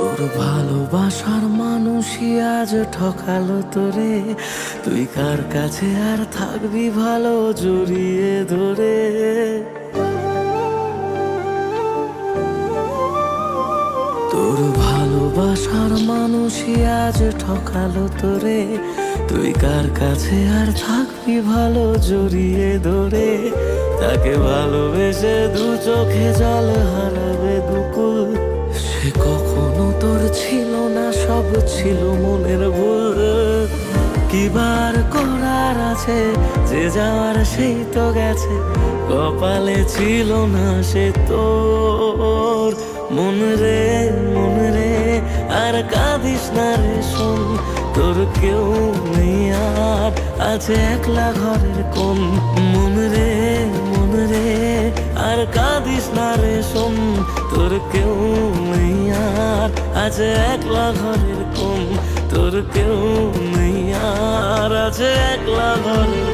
তোর ভালোবাসার মানুষই আজ ঠকালো তোরে। তুই কার কাছে আর থাকবি ভালো জড়িয়ে ধরে? তোর ভালোবাসার মানুষই আজ ঠকালো তোরে। তুই কার কাছে আর থাকবি ভালো জড়িয়ে ধরে? তাকে ভালোবেসে দু চোখে জল সে কখনো তোর ছিল না, সব ছিল মনের ভুল কিবার করার আছে, যে যাওয়ার সেই তো গেছে। কপালে ছিল না সে তোর। মন রে মন রে, আর কাঁদিস না রে, শোন। তোর কেউ নেই আর, আছে একলা ঘরের কোন। মন রে মন রে, আর কাঁদিস না রে, শোন। তোর কেউ নেই আছে একলা ঘরের কম তোর কেউ নেই আর আছে একলা ঘরের